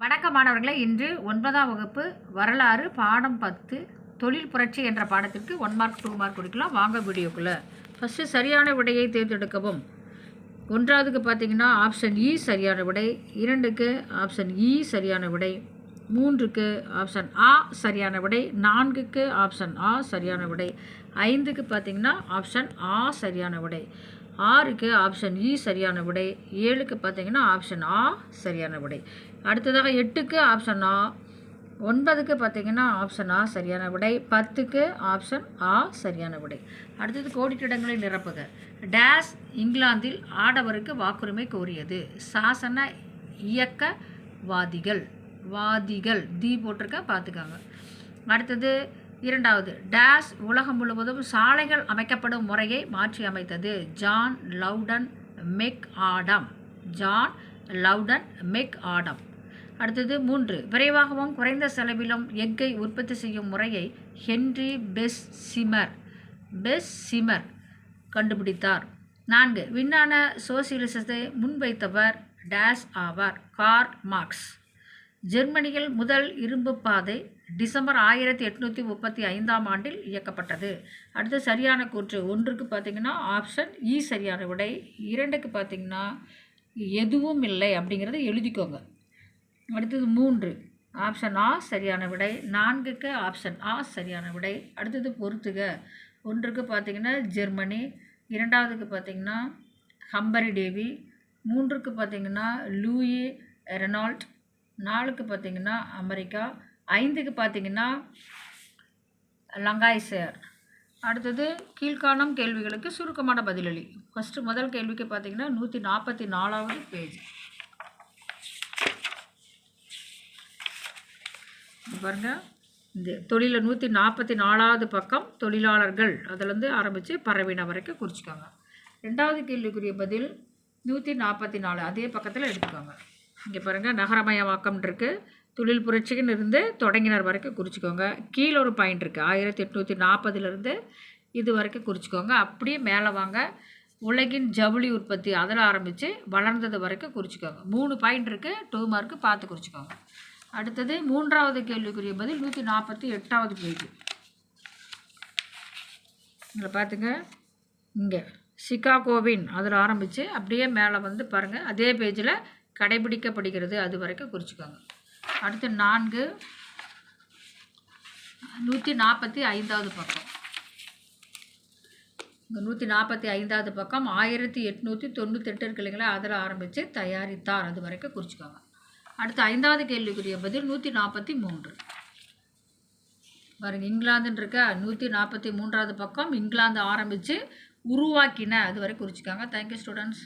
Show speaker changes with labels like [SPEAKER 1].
[SPEAKER 1] வணக்க மாணவர்களே. இன்று ஒன்பதாம் வகுப்பு வரலாறு பாடம் பத்து தொழில் புரட்சி என்ற பாடத்திற்கு ஒன் மார்க் டூ மார்க் கொடுக்கலாம். வாங்க வீடியோக்குள்ளே. ஃபஸ்ட்டு சரியான விடையை தேர்ந்தெடுக்கவும். ஒன்றாவதுக்கு பார்த்தீங்கன்னா ஆப்ஷன் இ e சரியான விடை இரண்டுக்கு ஆப்ஷன் இ e சரியான விடை. மூன்றுக்கு ஆப்ஷன் ஆ சரியான விடை. நான்குக்கு ஆப்ஷன் ஆ சரியான விடை. ஐந்துக்கு பார்த்தீங்கன்னா ஆப்ஷன் ஆ சரியான விடை. ஆறுக்கு ஆப்ஷன் இ e, சரியான விடை. ஏழுக்கு பார்த்தீங்கன்னா ஆப்ஷன் ஆ சரியான விடை. அடுத்ததாக எட்டுக்கு ஆப்ஷன் ஆ ஒன்பதுக்கு பார்த்தீங்கன்னா ஆப்ஷன் ஆ சரியான விடை. பத்துக்கு ஆப்ஷன் ஆ சரியான விடை. அடுத்தது கோடிட்டிடங்களை நிரப்புக. டேஸ் இங்கிலாந்தில் ஆடவருக்கு வாக்குரிமை கோரியது. சாசன இயக்கவாதிகள். வாதிகள். தி போட்டிருக்க? பார்த்துக்காங்க. அடுத்தது இரண்டாவது. டேஸ் உலகம் முழுவதும் சாலைகள் அமைக்கப்படும் முறையை மாற்றி அமைத்தது. John Loudon McAdam John Loudon McAdam அடுத்தது மூன்று. விரைவாகவும் குறைந்த செலவிலும் எக்கை உற்பத்தி செய்யும் முறையை ஹென்றி பெஸ் சிமர் பெஸ் சிமர் கண்டுபிடித்தார். நான்கு. விஞ்ஞான சோசியலிசத்தை முன்வைத்தவர் டேஸ் ஆவார். கார் மார்க்ஸ் ஜெர்மனியில் முதல் இரும்பு பாதை டிசம்பர் ஆயிரத்தி எட்நூற்றி முப்பத்தி ஐந்தாம் ஆண்டில் இயக்கப்பட்டது. அடுத்து சரியான கூற்று ஒன்றுக்கு பார்த்தீங்கன்னா ஆப்ஷன் இ சரியான விடை இரண்டுக்கு பார்த்தீங்கன்னா எதுவும் இல்லை அப்படிங்கிறத எழுதிக்கோங்க. அடுத்தது மூன்று ஆப்ஷன் ஆ சரியான விடை நான்குக்கு ஆப்ஷன் ஆ சரியான விடை. அடுத்தது பொறுத்துக ஒன்றுக்கு பார்த்தீங்கன்னா ஜெர்மனி இரண்டாவதுக்கு பார்த்தீங்கன்னா ஹம்பரி டேவி மூன்றுக்கு பார்த்தீங்கன்னா லூயி ரெனால்ட் நாலுக்கு பார்த்தீங்கன்னா அமெரிக்கா ஐந்துக்கு பார்த்திங்கன்னா லங்காய்சேர் அடுத்தது கீழ்காணும் கேள்விகளுக்கு சுருக்கமான பதிலளி. ஃபஸ்ட்டு முதல் கேள்விக்கு பார்த்திங்கன்னா நூற்றி நாற்பத்தி நாலாவது பேஜ் பாருங்க. இந்த தொழிலில் நூற்றி நாற்பத்தி நாலாவது பக்கம் தொழிலாளர்கள். அதுலேருந்து ஆரம்பித்து பறவைன வரைக்கும் குறிச்சிக்கோங்க. ரெண்டாவது கேள்விக்குரிய பதில் நூற்றி நாற்பத்தி நாலு. அதே பக்கத்தில் எடுத்துக்கோங்க. இங்கே பாருங்கள் நகரமயமாக்கம் இருக்குது தொழில் புரட்சிக்குன்னு இருந்து தொடங்கினர் வரைக்கும் குறிச்சிக்கோங்க. கீழே ஒரு பாயிண்ட் இருக்குது ஆயிரத்தி எட்நூற்றி நாற்பதுலேருந்து இது வரைக்கும் குறிச்சிக்கோங்க. அப்படியே மேலே வாங்க. உலகின் ஜவுளி உற்பத்தி அதில் ஆரம்பித்து வளர்ந்தது வரைக்கும் குறிச்சிக்கோங்க. மூணு பாயிண்ட் இருக்குது டூ மார்க்கு பார்த்து குறிச்சிக்கோங்க. அடுத்தது மூன்றாவது கேள்விக்குரிய பதில் நூற்றி நாற்பத்தி எட்டாவது பேஜ் இதில் பார்த்துங்க இங்கே. சிகாகோவின் அதில் ஆரம்பித்து அப்படியே மேலே வந்து பாருங்கள் அதே பேஜில் கடைபிடிக்கப்படுகிறது அது வரைக்கும் குறிச்சிக்கோங்க. அடுத்து நான்கு நூற்றி நாற்பத்தி ஐந்தாவது பக்கம். இந்த நூற்றி நாற்பத்தி ஐந்தாவது பக்கம் ஆயிரத்தி எட்நூற்றி தொண்ணூத்தெட்டு இருக்கு இல்லைங்களா அதில் ஆரம்பித்து தயாரித்தார் அது வரைக்கும் குறிச்சிக்கோங்க. அடுத்து ஐந்தாவது கேள்விக்குரிய பதில் நூற்றி நாற்பத்தி மூன்று. பாருங்க இங்கிலாந்துன்னு இருக்க? நூற்றி நாற்பத்தி மூன்றாவது பக்கம் இங்கிலாந்து ஆரம்பித்து உருவாக்கின அது வரை குறிச்சிக்காங்க. Thank you students